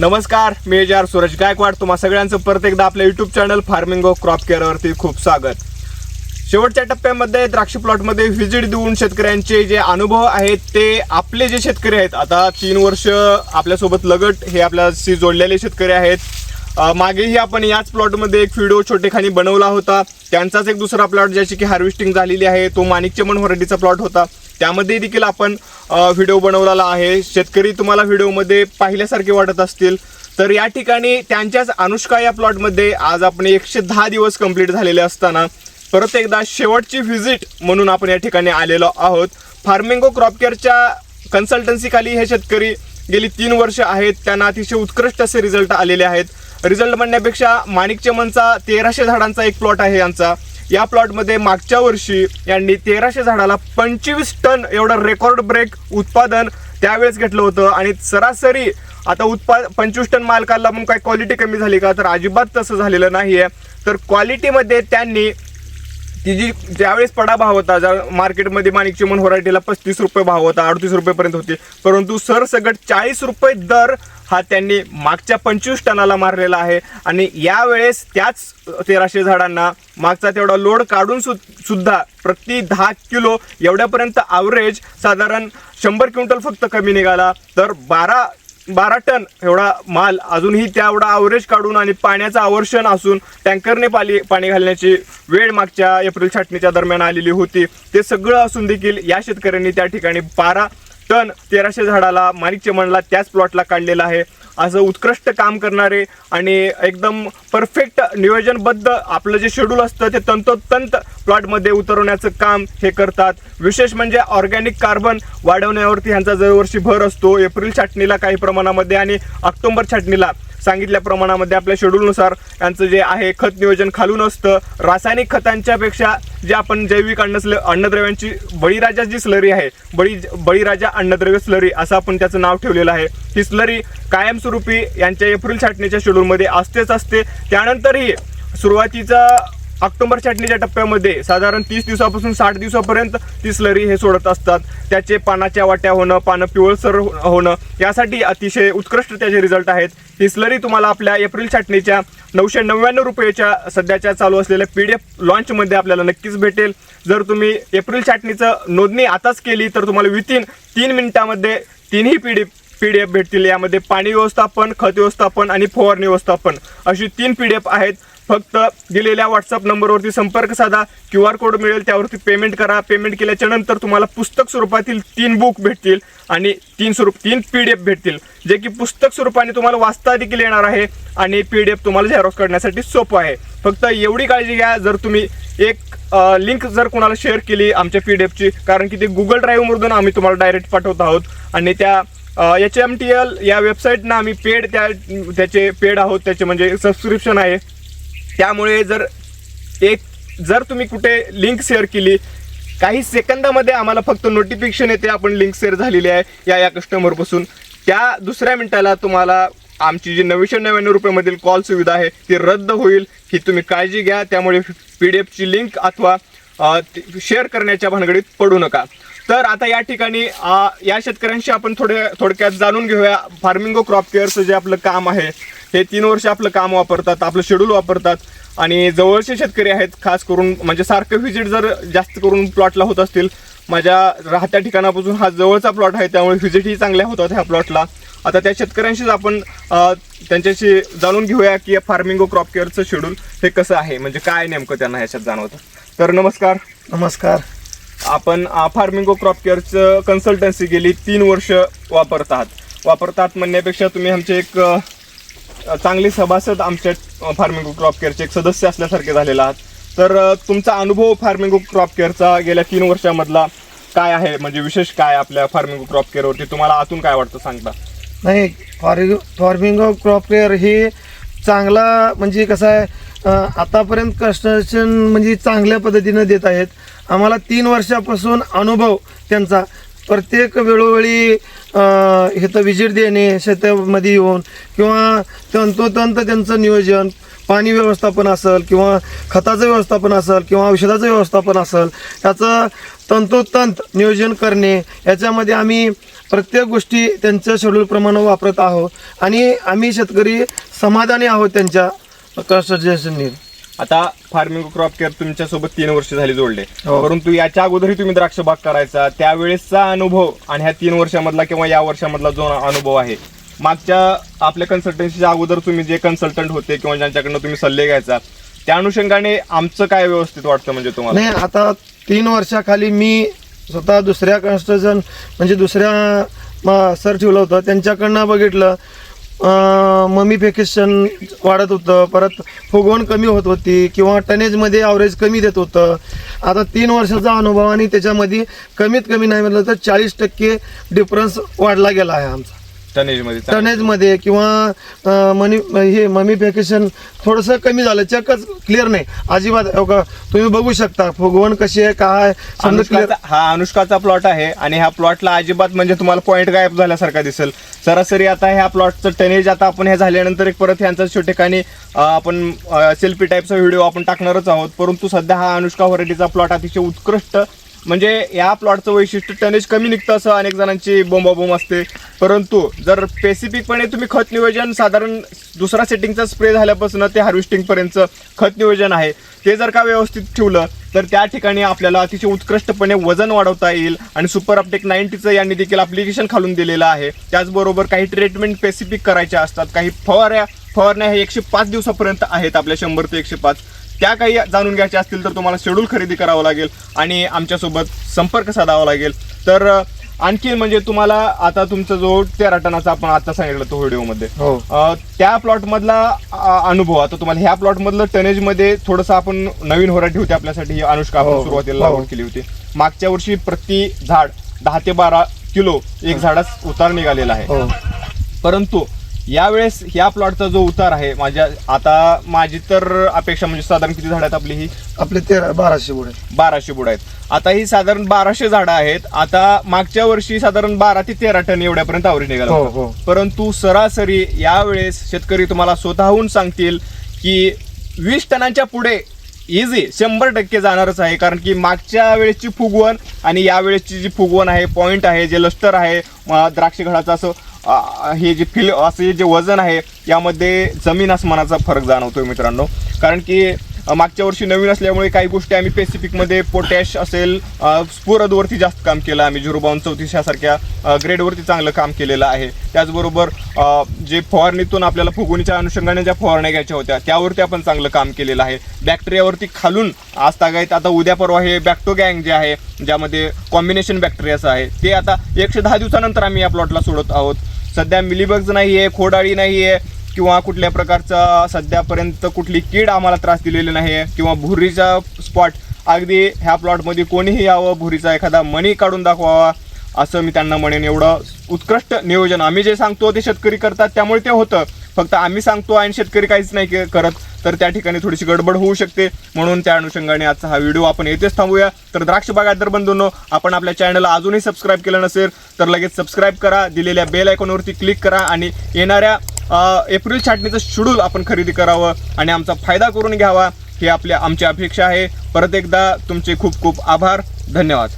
नमस्कार मी जार सूरज गायकवाड. तुम्हा सगळ्यांचं परत एकदा आपल्या YouTube channel farming of crop केअरवरती खूप स्वागत. शेवटच्या टप्प्यामध्ये द्राक्ष प्लॉटमध्ये व्हिजिट देऊन शेतकऱ्यांचे जे अनुभव आहेत ते आपले जे शेतकरी आहेत आता तीन वर्ष आपल्यासोबत लगट हे आपल्याशी जोडलेले शेतकरी आहेत. मागेही आपण याच प्लॉटमध्ये एक व्हिडिओ छोटेखानी बनवला होता. त्यांचाच एक दुसरा प्लॉट ज्याची की हार्वेस्टिंग झालेली आहे तो माणिकचमन व्हरायटीचा प्लॉट होता. त्यामध्ये देखील आपण व्हिडिओ बनवलेला आहे. शेतकरी तुम्हाला व्हिडिओमध्ये पाहिल्यासारखे वाटत असतील. तर या ठिकाणी त्यांच्याच अनुष्का या प्लॉटमध्ये आज आपण एकशे दहा दिवस कंप्लीट झालेले असताना परत एकदा शेवटची व्हिजिट म्हणून आपण या ठिकाणी आलेलो आहोत. फार्मिंगो क्रॉप केअरच्या कन्सल्टन्सीखाली हे शेतकरी गेली तीन वर्ष आहेत. त्यांना अतिशय उत्कृष्ट असे रिझल्ट आलेले आहेत. रिझल्ट म्हणण्यापेक्षा माणिकचमनचा तेराशे झाडांचा एक प्लॉट आहे यांचा. या प्लॉटमध्ये मागच्या वर्षी यांनी तेराशे झाडाला पंचवीस टन एवढं रेकॉर्ड ब्रेक उत्पादन त्यावेळेस घेतलं होतं. आणि सरासरी आता उत्पाद पंचवीस टन माल काढला काय क्वालिटी कमी झाली का? तर अजिबात तसं झालेलं नाही आहे तर क्वालिटीमध्ये त्यांनी ती जी ज्यावेळेस पडा भाव होता ज्या मार्केटमध्ये माणिक मन व्हरायटीला पस्तीस रुपये भाव होता अडतीस रुपयेपर्यंत होती. परंतु सरसगट चाळीस रुपये दर हा त्यांनी मागच्या पंचवीस टनाला मारलेला आहे. आणि यावेळेस त्याच तेराशे झाडांना मागचा तेवढा लोड काढून सु सुद्धा प्रति दहा किलो एवढ्यापर्यंत ॲव्हरेज साधारण शंभर क्विंटल फक्त कमी निघाला. तर बारा बारा टन एवढा माल अजूनही त्या एवढा आवरेज काढून आणि पाण्याचं आवर्षण असून टँकरने पाणी पाणी घालण्याची वेळ मागच्या एप्रिल छाटणीच्या दरम्यान आलेली होती. ते सगळं असून देखील या शेतकऱ्यांनी त्या ठिकाणी बारा टन तेराशे झाडाला माणिक चमनला त्याच प्लॉटला काढलेला आहे. असं उत्कृष्ट काम करणारे आणि एकदम परफेक्ट नियोजनबद्ध आपलं जे शेड्यूल असतं ते तंतोतंत प्लॉटमध्ये उतरवण्याचं काम हे करतात. विशेष म्हणजे ऑर्गॅनिक कार्बन वाढवण्यावरती ह्यांचा दरवर्षी भर असतो. एप्रिल छाटणीला काही प्रमाणामध्ये आणि ऑक्टोबर छाटणीला सांगितल्या प्रमाणामध्ये आपल्या शेड्यूलनुसार त्यांचं जे आहे खत नियोजन खालून असतं. रासायनिक खतांच्या पेक्षा जे आपण जैविक अन्न स्ल- अन्नद्रव्यांची बळीराजा जी स्लरी आहे बळी बळीराजा अन्नद्रव्य स्लरी असं आपण त्याचं नाव ठेवलेलं आहे. ही स्लरी कायमस्वरूपी यांच्या एप्रिल छाटणीच्या शेड्यूलमध्ये असतेच असते. त्यानंतरही सुरुवातीचा ऑक्टोबर छाटणीच्या टप्प्यामध्ये साधारण तीस दिवसापासून साठ दिवसापर्यंत ती स्लरी हे सोडत असतात. त्याचे पानाच्या वाट्या होणं पानं पिवळसर होणं यासाठी अतिशय उत्कृष्ट त्याचे रिझल्ट आहेत. ही स्लरी तुम्हाला आपल्या एप्रिल छाटणीच्या नऊशे नव्याण्णव रुपयेच्या सध्याच्या चालू असलेल्या पी डी एफ लॉन्चमध्ये आपल्याला नक्कीच भेटेल. जर तुम्ही एप्रिल छाटणीचं नोंदणी आताच केली तर तुम्हाला विथिन तीन मिनिटामध्ये तीनही P D P D F भेटतील. यामध्ये पाणी व्यवस्थापन खत व्यवस्थापन आणि फवारणी व्यवस्थापन अशी तीन पी डी एफ आहेत. फक्त दिलेल्या व्हॉट्सअप नंबरवरती संपर्क साधा क्यू आर कोड मिळेल त्यावरती पेमेंट करा. पेमेंट केल्याच्यानंतर तुम्हाला पुस्तक स्वरूपातील तीन बुक भेटतील आणि तीन स्वरूप तीन पी डी एफ भेटतील. जे की पुस्तक स्वरूपाने तुम्हाला वाचता देखील येणार आहे आणि पी डी एफ तुम्हाला झेरॉक्स करण्यासाठी सोपं आहे. फक्त एवढी काळजी घ्या जर तुम्ही एक लिंक जर कोणाला शेअर केली आमच्या पी डी एफची कारण की ते गुगल ड्राईव्हमधून आम्ही तुम्हाला डायरेक्ट पाठवत आहोत. आणि त्या एच एम टी एल या वेबसाईटनं आम्ही पेड त्या त्याचे पेड आहोत त्याचे म्हणजे सबस्क्रिप्शन आहे. त्यामुळे जर एक जर तुम्ही कुठे लिंक शेअर केली काही सेकंदामध्ये आम्हाला फक्त नोटिफिकेशन येते आपण लिंक शेअर झालेली आहे या या कस्टमरपासून त्या दुसऱ्या मिनिटाला तुम्हाला आमची जी नऊशे नव्याण्णव रुपयामधील कॉल सुविधा आहे ती रद्द होईल ही तुम्ही काळजी घ्या. त्यामुळे पी डी एफची लिंक अथवा शेअर करण्याच्या भानगडीत पडू नका. तर आता या ठिकाणी या शेतकऱ्यांशी आपण थोडे थोडक्यात जाणून घेऊया. फार्मिंगो क्रॉप केअरचं जे आपलं काम आहे हे तीन वर्ष आपलं काम वापरतात आपलं शेड्यूल वापरतात. आणि जवळचे शेतकरी आहेत खास करून म्हणजे सारखं व्हिजिट जर जास्त करून प्लॉटला होत असतील माझ्या राहत्या ठिकाणापासून हा जवळचा प्लॉट आहे त्यामुळे व्हिजिटही चांगल्या होतात ह्या प्लॉटला आता त्या शेतकऱ्यांशीच आपण त्यांच्याशी जाणून घेऊया की फार्मिंगो क्रॉप केअरचं शेड्यूल हे कसं आहे म्हणजे काय नेमकं त्यांना ह्याच्यात जाणवतं. तर नमस्कार. नमस्कार. आपण फार्मिंगो क्रॉप केअरचं कन्सल्टन्सी गेली तीन वर्ष वापरतात. वापरतात म्हणण्यापेक्षा तुम्ही आमचे एक चांगले सभासद आमच्या फार्मिंगो क्रॉप केअरचे एक सदस्य असल्यासारखे झालेला आहात. तर तुमचा अनुभव फार्मिंगो क्रॉप केअरचा गेल्या तीन वर्षामधला काय आहे? म्हणजे विशेष काय आपल्या फार्मिंगो क्रॉप केअरवरती तुम्हाला आतून काय वाटतं? सांगता. नाही फॉर्मिंग फॉर्मिंग क्रॉप केअर हे चांगला म्हणजे कसं आहे आतापर्यंत कन्स्ट्रक्शन म्हणजे चांगल्या पद्धतीनं देत आहेत. आम्हाला तीन वर्षापासून अनुभव त्यांचा. प्रत्येक वेळोवेळी इथं विजिट देणे शेतामध्ये येऊन किंवा तंतोतंत त्यांचं नियोजन पाणी व्यवस्थापन असेल किंवा खताचं व्यवस्थापन असेल किंवा औषधाचं व्यवस्थापन असेल याचं तंतोतंत नियोजन करणे याच्यामध्ये आम्ही प्रत्येक गोष्टी त्यांच्या शेड्यूलप्रमाणे वापरत आहोत. आणि आम्ही शेतकरी समाधानी आहोत त्यांच्या सजेशननी आता फार्मिंग क्रॉप केअर तुमच्यासोबत तीन वर्ष झाली जोडले. हो. परंतु याच्या अगोदरही तुम्ही द्राक्ष बाग करायचा त्यावेळेसचा अनुभव आणि ह्या तीन वर्षामधला किंवा या वर्षामधला जो अनुभव आहे मागच्या आपल्या कन्सल्टन्सीच्या अगोदर तुम्ही जे कन्सल्टंट होते किंवा ज्यांच्याकडनं तुम्ही सल्ले घ्यायचा त्या अनुषंगाने आमचं काय व्यवस्थित वाटतं म्हणजे तुम्हाला? नाही आता तीन वर्षाखाली मी स्वतः दुसऱ्या कन्स्ट्रक्शन म्हणजे दुसऱ्या सर ठेवलं होतं त्यांच्याकडनं बघितलं. ममिफिकेशन वाढत होतं. परत फुगवण कमी होत होती किंवा टनेजमध्ये ॲव्हरेज कमी देत होतं. आता तीन वर्षाचा अनुभव आणि त्याच्यामध्ये कमीत कमी नाही म्हटलं तर चाळीस टक्के डिफरन्स वाढला गेला आहे आमचा. टनेजमध्ये टनेजमध्ये किंवा अं, मनी हे ममिफिकेशन थोडंसं कमी झालं. चकच क्लिअर नाही. अजिबात हो का, तुम्ही बघू शकता. फुगवण कशी आहे काय समजा क्लिअर अनुष्काचा हा अनुष्काचा प्लॉट आहे आणि ह्या प्लॉटला अजिबात म्हणजे तुम्हाला पॉईंट गायब झाल्यासारखा दिसेल. सरासरी आता ह्या प्लॉटचं टनेज आता आपण हे झाल्यानंतर एक परत ह्यांचा छोटे ठिकाणी अं, आपण सेल्फी टाईपचा व्हिडिओ आपण टाकणारच आहोत. परंतु सध्या हा अनुष्का व्हरायटीचा प्लॉट अतिशय उत्कृष्ट म्हणजे या प्लॉटचं वैशिष्ट्य टनेज कमी निघतं असं अनेक जणांची बोंबाबोंब असते. परंतु जर स्पेसिफिकपणे तुम्ही खत नियोजन साधारण दुसरा सेटिंगचा स्प्रे झाल्यापासून ते हार्वेस्टिंगपर्यंतचं खत नियोजन आहे ते जर का व्यवस्थित ठेवलं तर त्या ठिकाणी आपल्याला अतिशय उत्कृष्टपणे वजन वाढवता येईल आणि सुपर अपटेक नाईन्टीचं यांनी देखील ॲप्लिकेशन खालून दिलेलं आहे. त्याचबरोबर काही ट्रीटमेंट स्पेसिफिक करायच्या असतात. काही फवाऱ्या फवारण्या हे एकशे पाच दिवसापर्यंत आहेत आपल्या शंभर ते एकशे पाच. त्या काही जाणून घ्यायच्या असतील तर तुम्हाला शेड्यूल खरेदी करावं लागेल आणि आमच्यासोबत संपर्क साधावा लागेल. तर आणखी म्हणजे तुम्हाला आता तुमचा जो तेरा टनाचा आपण आता सांगितलं तो व्हिडिओमध्ये. हो. त्या प्लॉट मधला अनुभव आता तुम्हाला ह्या प्लॉट मधलं टनेजमध्ये थोडस आपण नवीन व्हरायटी होती आपल्यासाठी. ही अनुष्का आपण हो, हो, सुरुवातीला. लागवड केली होती. मागच्या वर्षी प्रति झाड दहा ते बारा किलो एक झाडास उतार निघालेला आहे. परंतु यावेळेस ह्या प्लॉटचा जो उतार आहे माझ्या आता माझी तर अपेक्षा म्हणजे साधारण किती झाड आहेत आपली ही? आपले तेरा बाराशे बुडे बाराशे बुड आहेत. आता ही साधारण बाराशे झाडं आहेत. आता मागच्या वर्षी साधारण बारा ते तेरा टन एवढ्यापर्यंत आवरेज निघाला हो, होता. हो. परंतु सरासरी यावेळेस शेतकरी तुम्हाला स्वतःहून सांगतील की वीस टनांच्या पुढे इझी शंभर टक्के जाणारच आहे. कारण की मागच्या वेळेसची फुगवण आणि या वेळेसची जी फुगवण आहे पॉइंट आहे जे लष्टर आहे द्राक्ष घडाचं असं हे जे फिल असे जे वजन आहे यामध्ये जमीन आसमानाचा फरक जाणवतोय मित्रांनो. कारण की मागच्या वर्षी नवीन असल्यामुळे काही गोष्टी आम्ही पेसिफिकमध्ये पोटॅश असेल स्फुरदवरती जास्त काम केलं आम्ही. झिरो बावन चौतीस यासारख्या ग्रेडवरती चांगलं काम केलेलं आहे. त्याचबरोबर जे फवारणीतून आपल्याला फुगवणीच्या अनुषंगाने ज्या फवारण्या घ्यायच्या होत्या त्यावरती आपण चांगलं काम केलेलं आहे. बॅक्टेरियावरती खालून आज तागायत आता उद्या परवा हे बॅक्टो गँग जे आहे ज्यामध्ये कॉम्बिनेशन बॅक्टेरियाचं आहे ते आता एकशे दहा दिवसानंतर आम्ही या प्लॉटला सोडत आहोत. सध्या मिलीबग्स नाही आहे खोडाळी नाही आहे किंवा कुठल्या प्रकारचा सध्यापर्यंत कुठली कीड आम्हाला त्रास दिलेली नाही आहे किंवा भुरीचा स्पॉट अगदी ह्या प्लॉटमध्ये कोणीही यावं भुरीचा एखादा मणी काढून दाखवावा असं मी त्यांना म्हणेन. एवढं उत्कृष्ट नियोजन. आम्ही जे सांगतो ते शेतकरी करतात त्यामुळे ते होतं. फक्त आम्ही सांगतो आणि शेतकरी काहीच नाही के- करत तर त्या ठिकाणी थोडीशी गडबड होऊ शकते. म्हणून त्या अनुषंगाने आजचा हा व्हिडिओ आपण येथेच थांबूया. तर द्राक्ष बागायतदार बंधूंनो आपण आपल्या चॅनलला अजूनही सबस्क्राईब केलं नसेल तर लगेच सबस्क्राईब करा दिलेल्या बेल आयकॉनवरती क्लिक करा आणि येणाऱ्या एप्रिल छाटणीचं शेड्यूल आपण खरेदी करावं आणि आमचा फायदा करून घ्यावा ही आपल्या आमची अपेक्षा आहे. परत एकदा तुमचे खूप खूप आभार. धन्यवाद.